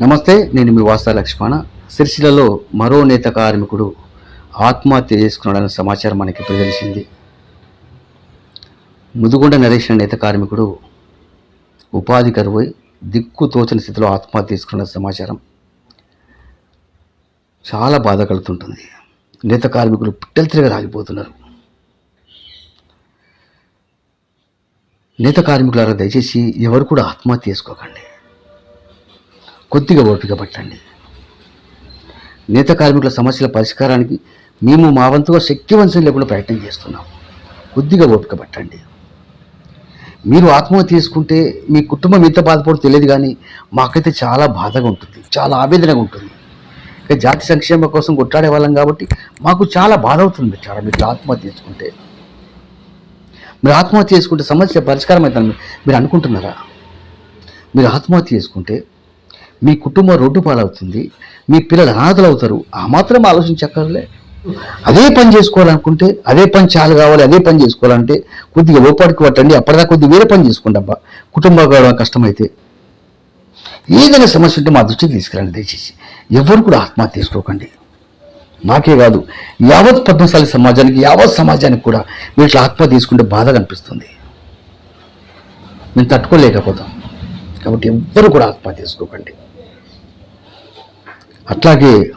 నమస్తే నేను మీ వాస్తా లక్ష్మణ. సిరిసిలలో మరో నేత కార్మికుడు ఆత్మహత్య చేసుకున్నాడన్న సమాచారం మనకి ఇప్పుడు తెలిసింది ముదుగొండ నరేష్ అనే నేత కార్మికుడు ఉపాధి కరువై దిక్కు తోచని స్థితిలో ఆత్మహత్య చేసుకున్న సమాచారం చాలా బాధ కలుగుతుంటుంది నేత కార్మికులు పిట్టలు తిరగ రాగిపోతున్నారు. నేత కార్మికులారా దయచేసి ఎవరు కూడా ఆత్మహత్య చేసుకోకండి. కొద్దిగా ఓపిక పట్టండి. నేత కార్మికుల సమస్యల పరిష్కారానికి మేము మా వంతుగా శక్తివంచన లేకుండా ప్రయత్నం చేస్తున్నాం. కొద్దిగా ఓపిక పట్టండి. మీరు ఆత్మహత్య చేసుకుంటే మీ కుటుంబం ఎంత బాధపడదు తెలియదు కానీ మాకైతే చాలా బాధగా ఉంటుంది. చాలా ఆవేదనగా ఉంటుంది. ఇక జాతి సంక్షేమం కోసం కొట్లాడే వాళ్ళం కాబట్టి మాకు చాలా బాధ అవుతుంది చాలా మీరు ఆత్మహత్య చేసుకుంటే. మీరు ఆత్మహత్య చేసుకుంటే సమస్య పరిష్కారం అవుతుంది మీరు అనుకుంటున్నారా? మీరు ఆత్మహత్య చేసుకుంటే మీ కుటుంబం రోడ్డు పాలవుతుంది మీ పిల్లలు అనాథలు అవుతారు ఆ మాత్రం ఆలోచించక్కర్లే. అదే పని చేసుకోవాలనుకుంటే అదే పని చాలు కావాలి అదే పని చేసుకోవాలంటే కొద్దిగా లోపాటికి పట్టండి అప్పటిదాకా కొద్దిగా వేరే పని చేసుకోండి అబ్బా. కుటుంబ గౌరవం కష్టమైతే ఏదైనా సమస్య ఉంటే మా దృష్టికి తీసుకురండి దయచేసి. ఎవరు కూడా ఆత్మహత్య చేసుకోకండి. నాకే కాదు యావత్ పద్మశాలి సమాజానికి యావత్ సమాజానికి కూడా మీరు ఇట్లా ఆత్మహత్య తీసుకుంటే బాధ కనిపిస్తుంది. మేము తట్టుకోలేకపోతాం. కాబట్టి ఎవ్వరు కూడా ఆత్మహత్య చేసుకోకండి. అట్లాగే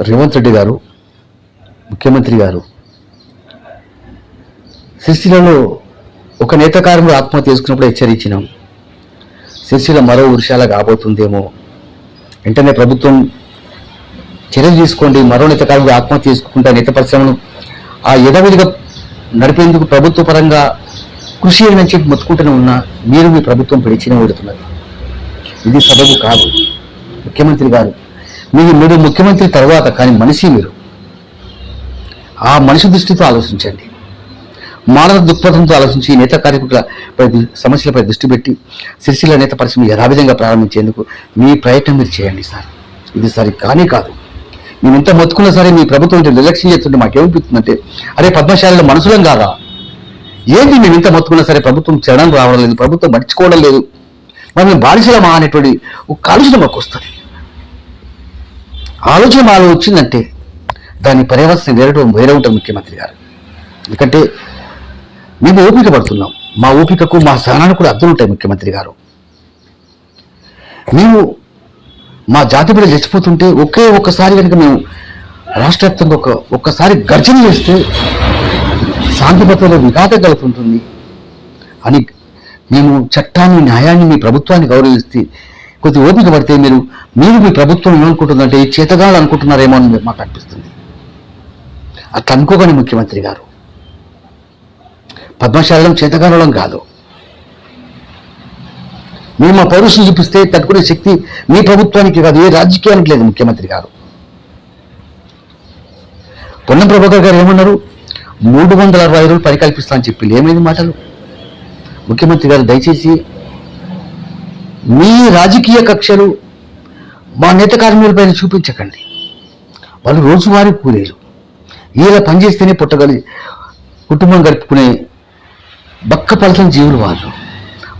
రేవంత్ రెడ్డి గారు ముఖ్యమంత్రి గారు సిరిసిల్లలో ఒక నేత ఆత్మహత్య చేసుకున్నప్పుడు హెచ్చరించినాం. సిరిసిల్ల మరో వృషాల కాబోతుందేమో. వెంటనే ప్రభుత్వం చర్యలు తీసుకోండి మరో నేత ఆత్మహత్య చేసుకుంటా నేత పరిశ్రమను ఆ యథావిధిగా నడిపేందుకు ప్రభుత్వ పరంగా కృషి అని చెప్పి మొత్తుకుంటూనే ఉన్నా మీరు మీ ప్రభుత్వం పిలిచిన పెడుతున్నారు. ఇది సబబు కాదు. ముఖ్యమంత్రి గారు మీరు మీరు ముఖ్యమంత్రి తర్వాత కానీ మనిషి మీరు. ఆ మనిషి దృష్టితో ఆలోచించండి. మానవ దృక్పథంతో ఆలోచించి ఈ నేత కార్యకులపై సమస్యలపై దృష్టి పెట్టి సిరిసిల్ల నేత పరిశ్రమ యథావిధంగా ప్రారంభించేందుకు మీ ప్రయత్నం మీరు చేయండి సార్. ఇది సరి కానీ కాదు. మేము ఎంత మొత్తుకున్నా సరే మీ ప్రభుత్వం ఇంత నిర్లక్ష్యం చేస్తుంటే మాకేమనిపిస్తుందంటే అరే పద్మశాలలో మనుషులం కాదా? ఏంటి మేము ఇంత మొత్తుకున్నా సరే ప్రభుత్వం చరణం రావడం లేదు ప్రభుత్వం మర్చిపోవడం లేదు. మరి మేము బానిసలమా అనేటువంటి ఒక ఆలోచన మాకు వస్తుంది. ఆలోచన మాలో వచ్చిందంటే దాని పర్యవస్థ నేరడం వేరే ముఖ్యమంత్రి గారు. ఎందుకంటే మేము ఓపిక పడుతున్నాం. మా ఓపికకు మా సహనానికి కూడా అర్థం ఉంటాయి ముఖ్యమంత్రి గారు. మేము మా జాతి బిడ్డ చచ్చిపోతుంటే ఒకే ఒక్కసారి కనుక మేము రాష్ట్ర వ్యాప్తంగా ఒక ఒక్కసారి గర్జన చేస్తే శాంతి భద్రతలో విఘాతం కలుగుతుంటుంది అని మేము చట్టాన్ని న్యాయాన్ని మీ ప్రభుత్వాన్ని గౌరవిస్తే కొద్ది ఓపిక పడితే మీరు మీరు మీ ప్రభుత్వం ఏమనుకుంటుందంటే ఈ చేతగాళ్ళు అనుకుంటున్నారేమో అని మాకు అనిపిస్తుంది అట్లా అనుకోకండి ముఖ్యమంత్రి గారు. పద్మశాలం చేతగానడం కాదు. మేము మా పౌరుషం చూపిస్తే తట్టుకునే శక్తి మీ ప్రభుత్వానికి కాదు ఏ రాజకీయానికి లేదు ముఖ్యమంత్రి గారు. పొన్నం ప్రభాకర్ గారు ఏమన్నారు? మూడు వందల అరవై రోజులు పని అని చెప్పి ఏమైంది మాటలు? ముఖ్యమంత్రి గారు దయచేసి మీ రాజకీయ కక్షలు మా నేత కార్మికులపైన చూపించకండి. వాళ్ళు రోజువారీ కూలీలు. ఇలా పనిచేస్తేనే పుట్టగలి కుటుంబం గడుపుకునే బక్క పలసం జీవులు వాళ్ళు.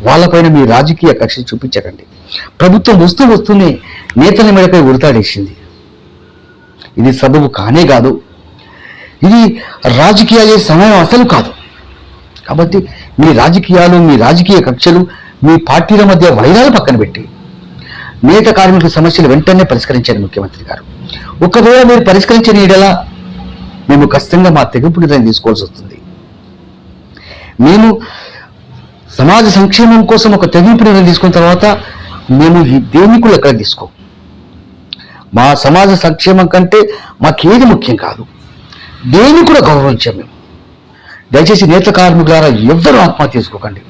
వాళ్ళపైన మీ రాజకీయ కక్ష చూపించకండి. ప్రభుత్వం వస్తూ వస్తూనే నేతల మేడపై ఉడతాడేసింది ఇది సబబు కానే కాదు. ఇది రాజకీయాలే సమయం అసలు కాదు. కాబట్టి మీ రాజకీయాలు మీ రాజకీయ కక్షలు మీ పార్టీల మధ్య వైరాలు పక్కన పెట్టి నేత కార్మికుల సమస్యలు వెంటనే పరిష్కరించారు ముఖ్యమంత్రి గారు. ఒకవేళ మీరు పరిష్కరించిన ఈడలా మేము ఖచ్చితంగా మా తెగింపు నిర్ణయం తీసుకోవాల్సి వస్తుంది. మేము సమాజ సంక్షేమం కోసం ఒక తెగింపు నిర్ణయం తీసుకున్న తర్వాత మేము ఈ దేనికులు కూడా ఎక్కడ తీసుకో? మా సమాజ సంక్షేమం కంటే మాకేది ముఖ్యం కాదు. దేన్ని కూడా గౌరవించాం మేము. దయచేసి నేత కార్మికులారా ఎవ్వరూ ఆత్మహత్య చేసుకోకండి.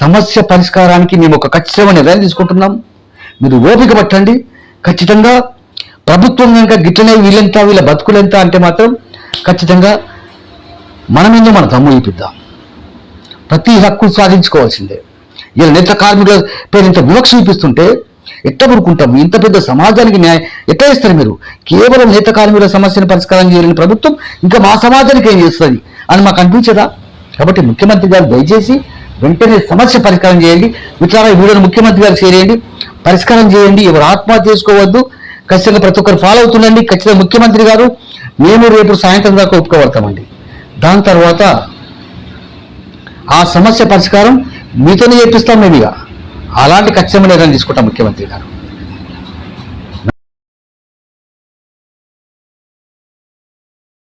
సమస్య పరిష్కారానికి మేము ఒక ఖచ్చితమైన నిర్ణయం తీసుకుంటున్నాం. మీరు ఓపిక పట్టండి. ఖచ్చితంగా ప్రభుత్వం కనుక గిట్లనే వీళ్ళెంత వీళ్ళ బతుకులెంత అంటే మాత్రం ఖచ్చితంగా మనమేందో మన దమ్ము ఇప్పిద్దాం ప్రతి హక్కు సాధించుకోవాల్సిందే. ఇలా నేత కార్మికుల పేరు ఇంత వివక్ష చూపిస్తుంటే ఎట్ట ఊరుకుంటాం? ఇంత పెద్ద సమాజానికి న్యాయం ఎట్లా ఇస్తారు మీరు? కేవలం నేత కార్మికుల సమస్యను పరిష్కారం చేయలేని ప్రభుత్వం ఇంకా మా సమాజానికి ఏం చేస్తుంది అని మాకు అనిపించదా? కాబట్టి ముఖ్యమంత్రి గారు దయచేసి వెంటనే సమస్య పరిష్కారం చేయండి. మిత్రులారా ఈ వీడియోని ముఖ్యమంత్రి గారు షేర్ చేయండి. పరిష్కారం చేయండి. ఎవరు ఆత్మహత్య చేసుకోవద్దు. ఖచ్చితంగా ప్రతి ఒక్కరు ఫాలో అవుతుండండి. ఖచ్చితంగా ముఖ్యమంత్రి గారు మేము రేపు సాయంత్రం దాకా ఒప్పుకోబడతామండి. దాని తర్వాత ఆ సమస్య పరిష్కారం మీతోనే చేపిస్తాం మేము ఇక అలాంటి ఖచ్చితమైన నిర్ణయం తీసుకుంటాం ముఖ్యమంత్రి గారు.